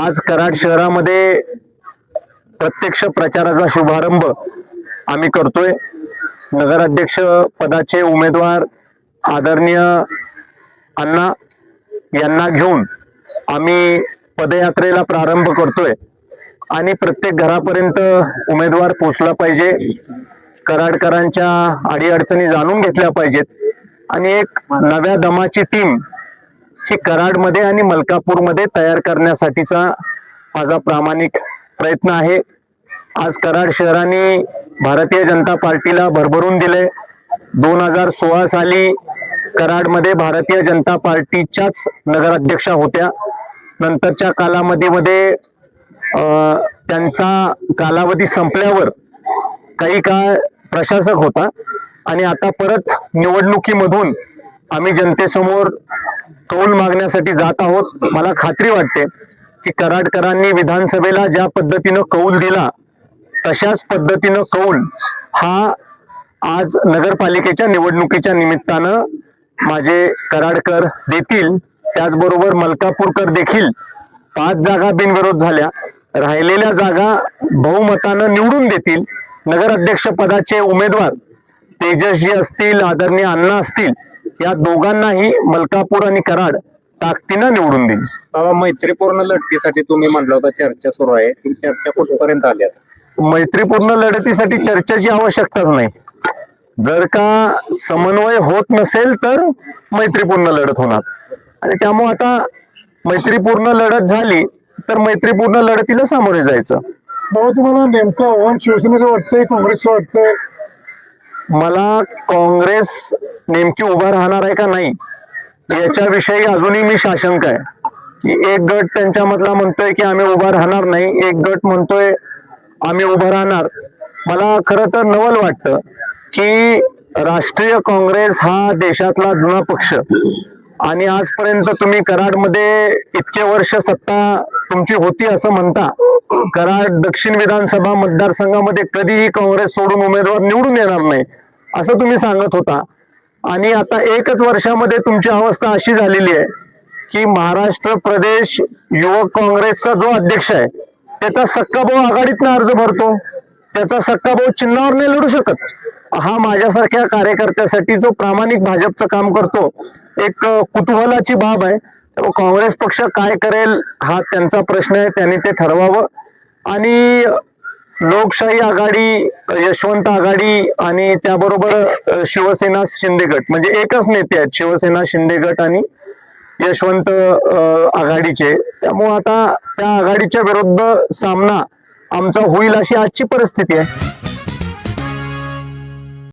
आज कराड शहरामध्ये प्रत्यक्ष प्रचाराचा शुभारंभ आम्ही करतोय. नगराध्यक्ष पदाचे उमेदवार आदरणीय अण्णा यांना घेऊन आम्ही पदयात्रेला प्रारंभ करतोय. आणि प्रत्येक घरापर्यंत उमेदवार पोचला पाहिजे. कराडकरांच्या अडीअडचणी जाणून घेतल्या पाहिजेत. आणि एक नव्या दमाची टीम हे कराडमध्ये आणि मलकापूरमध्ये तयार करण्यासाठीचा माझा प्रामाणिक प्रयत्न आहे. आज कराड शहराने भारतीय जनता पार्टीला भरभरून दिले. दोन हजार सोळा साली कराडमध्ये भारतीय जनता पार्टीच्याच नगराध्यक्षा होत्या. नंतरच्या कालावधीमध्ये त्यांचा कालावधी संपल्यावर काही काळ प्रशासक होता. आणि आता परत निवडणुकीमधून आम्ही जनतेसमोर कौल मागण्यासाठी जात आहोत. मला खात्री वाटते की कराडकरांनी विधानसभेला ज्या पद्धतीनं कौल दिला तशाच पद्धतीनं कौल हा आज नगरपालिकेच्या निवडणुकीच्या निमित्तानं माझे कराडकर देतील. त्याचबरोबर मलकापूरकर देखील पाच जागा बिनविरोध झाल्या. राहिलेल्या जागा बहुमतानं निवडून देतील. नगराध्यक्ष पदाचे उमेदवार तेजसजी असतील आदरणीय अण्णा असतील या दोघांनाही मलकापूर आणि कराड ताकदीनं निवडून देईल बाबा मैत्रीपूर्ण लढतीसाठी तुम्ही म्हटलं होता चर्चा सुरू आहे. ती चर्चा कुठपर्यंत आली आता? मैत्रीपूर्ण लढतीसाठी चर्चेची आवश्यकताच नाही. जर का समन्वय होत नसेल तर मैत्रीपूर्ण लढत होणार. आणि त्यामुळे आता मैत्रीपूर्ण लढत झाली तर मैत्रीपूर्ण लढतीला सामोरे जायचं. बाबा तुम्हाला नेमकं आव्हान शिवसेनेचं वाटतंय काँग्रेसचं वाटतंय? मला काँग्रेस नेमकी उभा राहणार आहे का नाही याच्याविषयी अजूनही मी साशंक आहे. की एक गट त्यांच्यामधला म्हणतोय की आम्ही उभा राहणार नाही एक गट म्हणतोय आम्ही उभा राहणार. मला खरं तर नवल वाटतं की राष्ट्रीय काँग्रेस हा देशातला जुना पक्ष. आणि आजपर्यंत तुम्ही कराडमध्ये इतके वर्ष सत्ता तुमची होती असं म्हणता. कराड दक्षिण विधानसभा मतदारसंघामध्ये कधीही काँग्रेस सोडून उमेदवार निवडून येणार नाही असं तुम्ही सांगत होता. आणि आता एकच वर्षामध्ये तुमची अवस्था अशी झालेली आहे की महाराष्ट्र प्रदेश युवक काँग्रेसचा जो अध्यक्ष आहे त्याचा सक्काभाऊ आघाडीतनं अर्ज भरतो. त्याचा सक्काभाऊ चिन्हावर नाही लढू शकत. हा माझ्यासारख्या कार्यकर्त्यासाठी जो प्रामाणिक भाजपचं काम करतो एक कुतूहलाची बाब आहे. काँग्रेस पक्ष काय करेल हा त्यांचा प्रश्न आहे त्यांनी ते ठरवावं. आणि लोकशाही आघाडी यशवंत आघाडी आणि त्याबरोबर शिवसेना शिंदे गट. म्हणजे एकच नेते आहेत शिवसेना शिंदे गट आणि यशवंत आघाडीचे. त्यामुळे आता त्या आघाडीच्या विरुद्ध सामना आमचा होईल अशी आजची परिस्थिती आहे.